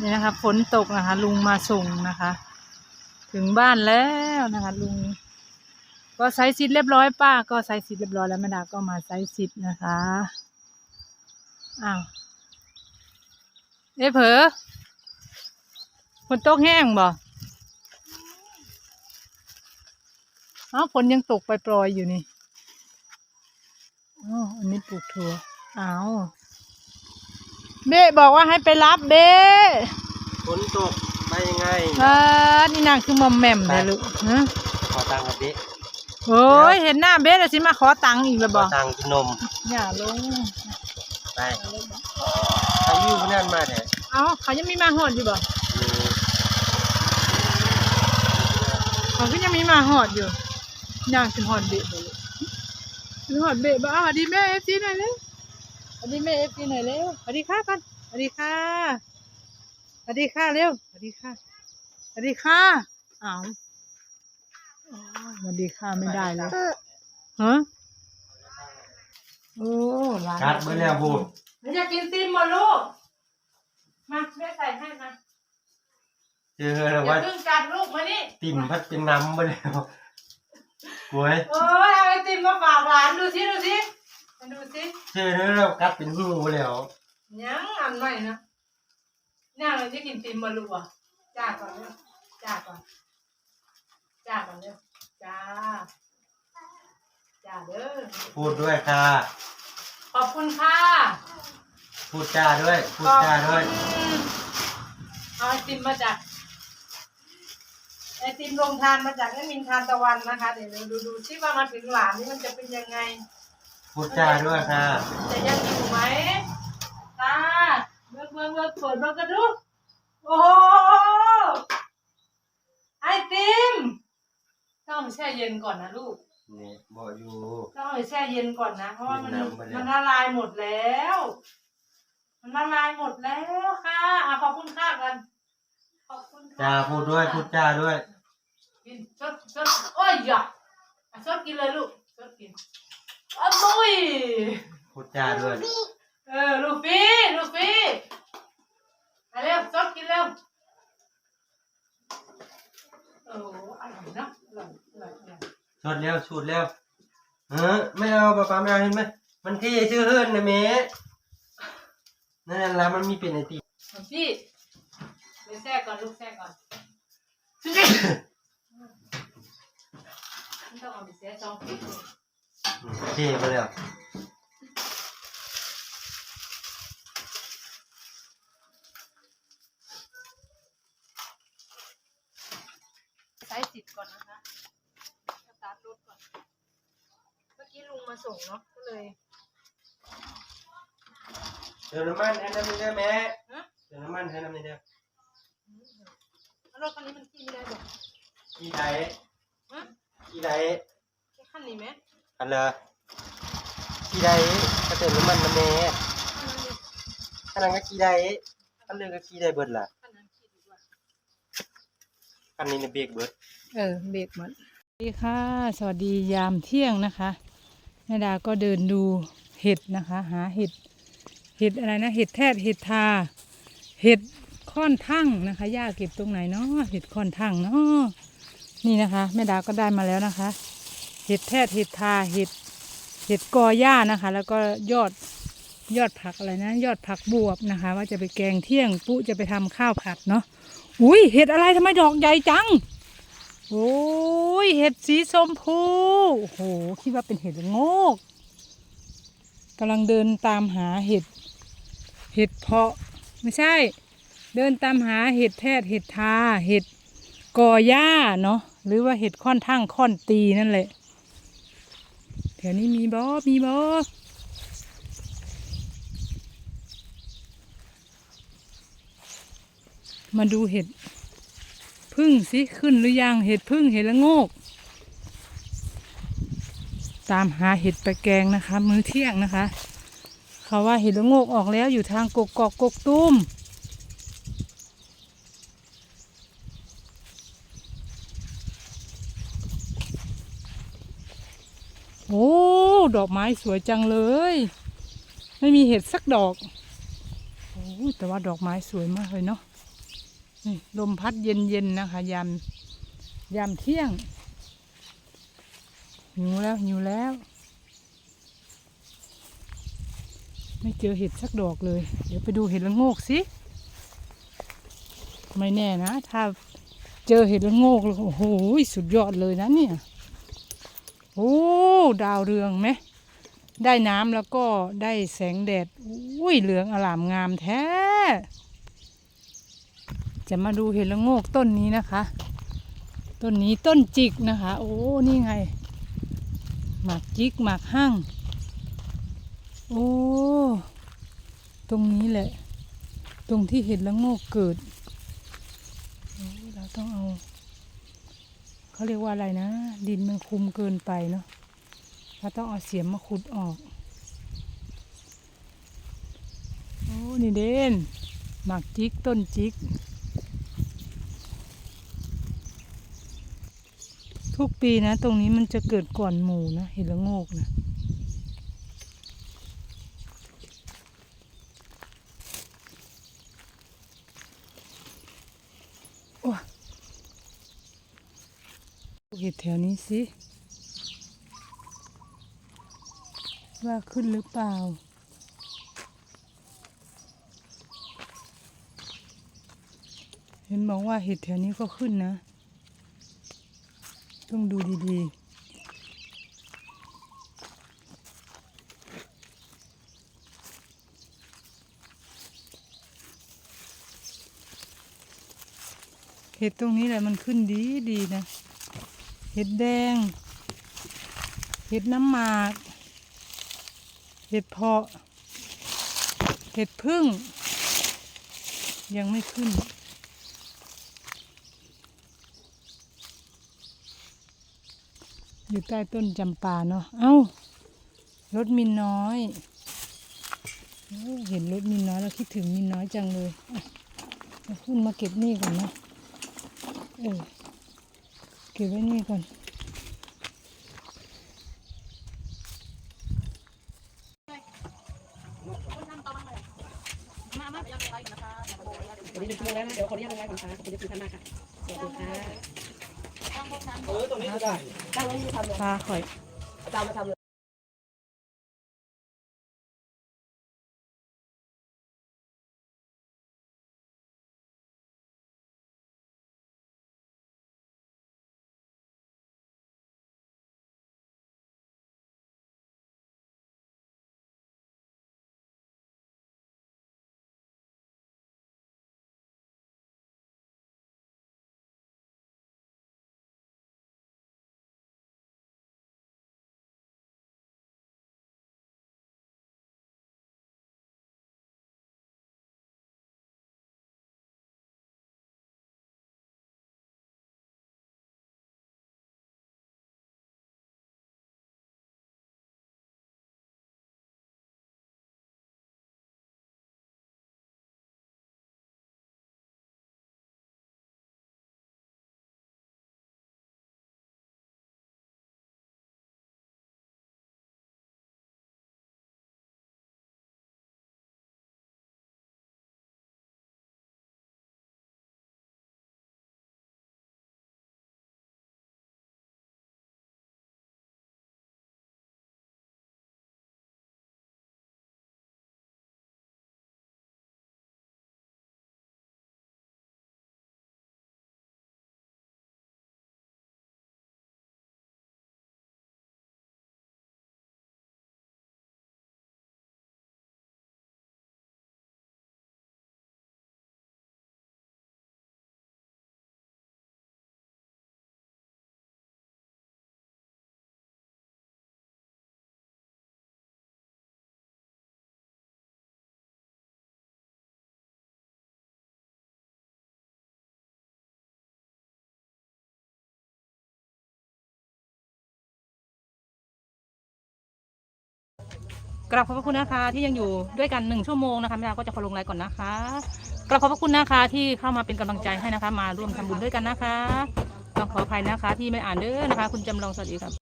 นี่นะคะฝนตกนะคะ ลุงมาส่งนะคะ ถึงบ้านแล้วนะคะ ลุง ก็ใส่สิทธิ์เรียบร้อยป้าก็ใส่สิทธิ์เรียบร้อยแล้วแม่ดาก็มาใส่สิทธิ์นะคะอ้าวเอ้เผลอฝนตกแห้งบ่เอ้าฝนยังตกไปปลอยๆอยู่นี่อ๋ออันนี้ปลูกถั่วอ้าว เบ้บอกว่าให้ไปรับเบ้ฝนตกไปยังไงอ่านี่นางคือมอมแหม่มเลยลูกฮะขอตังค์กับดิโอ้ยเห็นหน้าเบ้แล้วสิมาขอตังค์อีกแล้วขบออกตังค์กินนมอย่าลง ไปอายุนั่นมาเถอะเอาเขายังมีมาหอดอยู่บ่เขาก็ยังมีมาหอดอยู่ย่างถึงหอดเบะบ่ลูกถึงหอดเบะบ่เอาสวัสดีแม่เอฟซีหน่อยเร็ว สวัสดีแม่เอฟซีหน่อยเร็วสวัสดีค่ะกันสวัสดีค่ะสวัสดีค่ะเร็วสวัสดีค่ะสวัสดีค่ะอ้าวอ๋อสวัสดีค่ะไม่ได้เลยฮะโอ้ร้านกัดไปแล้วบูมันจะกินติมบ่ลูก มาแม่ใส่ให้มาเจออแล้วย่าว่าเพิ่งกัดลูกมานี่ติ่มพัดเป็นน้ำไปแล้วกล้วยโอ้ยเอาไอติมมาฝากหลานดูสิดูสิ มาดูสิเจอแล้วกัดเป็นหูแล้วยังอันใหม่นะน่าเราจะกินติมบ่ลูอะจ้าก่อนเร็วจ้าก่อนจ้าก่อนเร็วจ้าจ้าเด้อพูดด้วยค่ะ ขอบคุณค่ะพูดจ้าด้วย พูดจ้าด้วยเอาไอติมมาจากไอติมโรงทานมาจากแอดมินทานตะวันนะคะ เดี๋ยวเราดูดูซิว่ามาถึงหลานนี่มันจะเป็นยังไง พูดจ้าด้วยค่ะจะยังอยู่ไหมตาเบิกเบิกเบิกเปิดเบิกกระดูโอ้โหไอติมต้องเอาไปแช่เย็นก่อนนะลูกนี่บอกอยู่ ต้องเอาไปแช่เย็นก่อนนะ เพราะว่ามันเย็นน้ำไปแล้ว มันละลายหมดแล้ว มันละลายหมดแล้วค่ะอะขอบคุณค่ะกันขอบคุณค่ะจ้าพูดด้วยพูดจ้าด้วย กินชดชดโอ้ยอย่าอะชดกินเลยลูกชดกิน อ้าวลุยพูดจ้าด้วยเออลูฟี่ลูฟี่มาเร็วซดกินเร็วโอ้อร่อยเนอะอร่อยอร่อยอร่อยชดเร็วชูดเร็วเออไม่เอาป้าป้าไม่เอาเห็นไหมมันเท่ชื่อเฮิร์นนะเมะนั่นแหละมันมีเป็นไอติมของพี่เดี๋ยวแทรกก่อนลูกแทรกก่อนไม่ต้องเอาไปเสียจองผิดลูก เท่ไปแล้วใช้สิทธิ์ก่อนนะคะสตาร์ทรถก่อน เมื่อกี้ลุงมาส่งเนาะ ก็เลยเติมน้ำมันให้น้ำมันได้ไหมฮะเติมน้ำมันให้น้ำมันได้แล้วรถคันนี้มันขี่ไม่ได้บอกกี่ไดฮะกี่ไดแค่คันนี้ไหม อันเลยกี่ไดก็เติมน้ำมันมันะแม่คันนั้นก็กี่ได้อันเลยก็กี่ได้เบิดล่ะคันนั้นขี่ดีกว่าอันนี้เนี่ยเบรกเบิดเออเบรกหมดสวัสดีค่ะ สวัสดียามเที่ยงนะคะแม่ดาก็เดินดูเห็ดนะคะ หาเห็ดเห็ดอะไรนะเห็ดแทดเห็ดทา เห็ดค่อนทั่งนะคะย่าเก็บตรงไหนเนาะเห็ดค่อนทั่งเนาะนี่นะคะแม่ดาก็ได้มาแล้วนะคะ เห็ดแทดเห็ดทาเห็ดเห็ดกอหญ้านะคะ แล้วก็ยอดยอดผักอะไรนะ ยอดผักบวบนะคะ ว่าจะไปแกงเที่ยงปุ๊จะไปทำข้าวผัดเนาะอุ้ยเห็ดอะไรทำไมดอกใหญ่จังโอ้ยเห็ดสีชมพูโอ้โหคิดว่าเป็นเห็ดละโงกกำลังเดินตามหาเห็ด เห็ดเพาะ ไม่ใช่ เดินตามหาเห็ดแทดเห็ดทาเห็ดกอหญ้าเนาะหรือว่าเห็ดค่อนทั้งค่อนตีนั่นแหละ ถวนี้มีบอมีบอมาดูเห็ดพึ่งสิขึ้นหรือยังเห็ดพึ่งเห็ดละโงก ตามหาเห็ดไปแกงนะคะ มื้อเที่ยงนะคะ เขาว่าเห็ดละโงกออกแล้วอยู่ทางกกอกกกตุ้มโอ้ ดอกไม้สวยจังเลย ไม่มีเห็ดสักดอกโอ้ยแต่ว่าดอกไม้สวยมากเลยเนาะนี่ลมพัดเย็นๆนะคะ ยามยามเที่ยงหิวแล้วหิวแล้ว ไม่เจอเห็ดสักดอกเลย เดี๋ยวไปดูเห็ดละโงกสิไม่แน่นะ ถ้าเจอเห็ดละโงกโอ้โหสุดยอดเลยนะเนี่ย โอ้ ดาวเรืองไหม ได้น้ำแล้วก็ได้แสงแดด อุ้ยเหลืองอลามงามแท้ จะมาดูเห็ดละโงกต้นนี้นะคะ ต้นนี้ต้นจิกนะคะ โอ้นี่ไง หมากจิกหมากหั่งโอ้ ตรงนี้แหละ ตรงที่เห็ดละโงกเกิด เราต้องเอา เขาเรียกว่าอะไรนะ ดินมันคุมเกินไปเนาะ เราต้องเอาเสียมมาขุดออก โอ้ นี่เด่นหมากจิกต้นจิก ทุกปีนะ ตรงนี้มันจะเกิดก่อนหมูนะเห็ดละโงกนะโอ้เห็ดแถวนี้สิ ว่าขึ้นหรือเปล่า เห็นบอกว่าเห็ดแถวนี้ก็ขึ้นนะ ต้องดูดีๆเห็ดตรงนี้แหละมันขึ้นดีดีนะ เห็ดแดง เห็ดน้ำหมาก เห็ดเพาะ เห็ดพึ่ง ยังไม่ขึ้น อยู่ใต้ต้นจำปาเนาะ เอ้ารถมินน้อย เห็นรถมินน้อยแล้วคิดถึงมินน้อยจังเลยขึ้นมาเก็บนี่ก่อนนะ เออ เก็บไว้นี่ก่อน วันนี้เป็นชั่วโมงแล้วนะ เดี๋ยวขออนุญาตลงไลน์ก่อนค่ะขอบคุณที่ท่านมากค่ะสวัสดีค่ะเออตรงนี้ก็ได้ตั้งไว้ที่ทำเลยปลาข่อยอาจารย์มาทำเลย กราบขอบพระคุณนะคะที่ยังอยู่ด้วยกันหนึ่งชั่วโมงนะคะแม่ดาก็จะขอลงไลน์ก่อนนะคะกราบขอบพระคุณนะคะที่เข้ามาเป็นกำลังใจให้นะคะ มาร่วมทำบุญด้วยกันนะคะต้องขออภัยนะคะ ที่ไม่อ่านเด้อนะคะ คุณจำลองสวัสดีครับ